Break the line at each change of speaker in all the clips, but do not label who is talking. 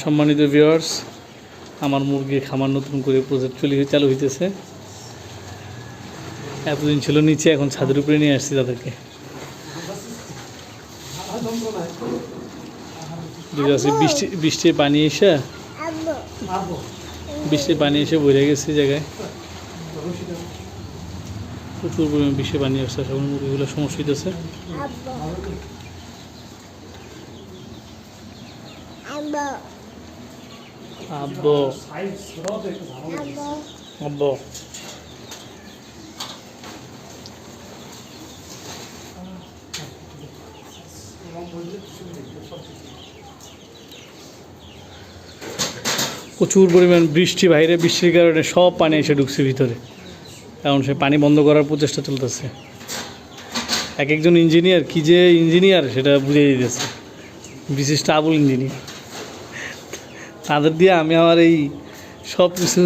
সম্মানিত ভিউয়ার্স আমার মুরগি খামার নতুন করে প্রজেক্ট চলে চালু হইতেছে। এতদিন ছিল নিচে, এখন ছাদের উপরে নিয়ে আসছি তাদেরকে। বৃষ্টি বৃষ্টির পানি এসে বৃষ্টির পানি এসে বইরে গেছে জায়গায়। প্রচুর পরিমাণে বৃষ্টি পানি আসছে সকল মুরগিগুলো সমস্যা হইতেছে। প্রচুর পরিমাণ বৃষ্টি বাইরে, বৃষ্টির কারণে সব পানি এসে ঢুকছে ভিতরে। কারণ সে পানি বন্ধ করার প্রচেষ্টা চলতেছে। এক একজন ইঞ্জিনিয়ার, কি যে ইঞ্জিনিয়ার, সেটা বুঝে দিতেছে। বিশিষ্ট আবুল ইঞ্জিনিয়ার। তাদের দিয়ে আমি আমার এই সব কিছু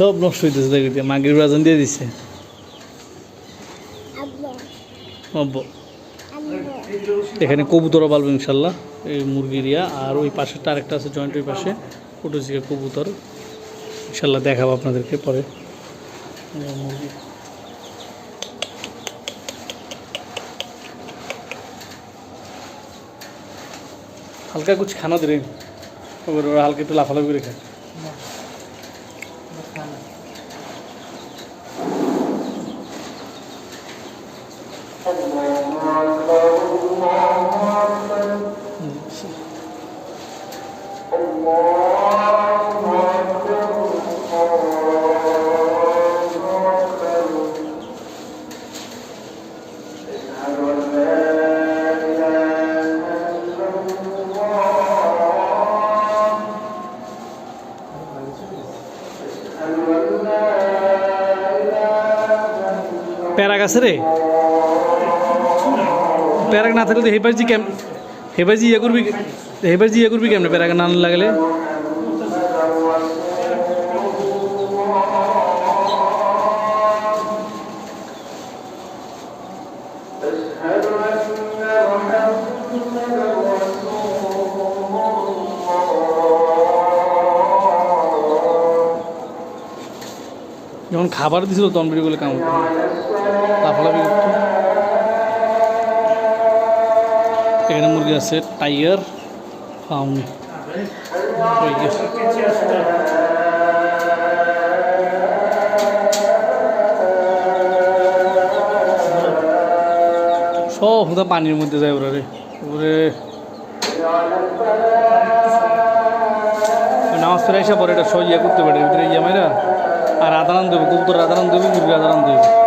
সব নষ্ট হইতেছে তাকে দিয়ে মাগির রাজন দিয়ে দিছে। এখানে কবুতরও পালবো ইনশাল্লাহ এই মুরগির ইয়া। আর ওই পাশেরটা আরেকটা আছে জয়েন্ট ওই পাশে। ওটা কবুতর। ইনশাল্লাহ দেখাবো আপনাদেরকে পরে। মুরগি। হালকা কিছু খানা দিলেন ওরা হালকা একটু লাফালাফি করে খায় প্যারাক আছে রে। প্যারাক না থাকলে তো হেবারজি কেম হেবারজি ইয়ে করবি হেবারজি ইয়ে করবি কেমনে প্যারাক না লাগলে? যখন খাবার দিছিল, তখন বেরিয়ে কাম করতো লাফালাফি করতো এখানে মুরগি আছে, টাইগার ফার্ম সব হুদা পানির মধ্যে যায় ওরা রে। ওরে। নামাজ পড়ে এসে পরে এটা সব ইয়ে করতে পারে। ভিতরে ইয়ে মাইরা আর আদারান দেবে কবুতর আদারান দেবে মুরগি আদারান দেবে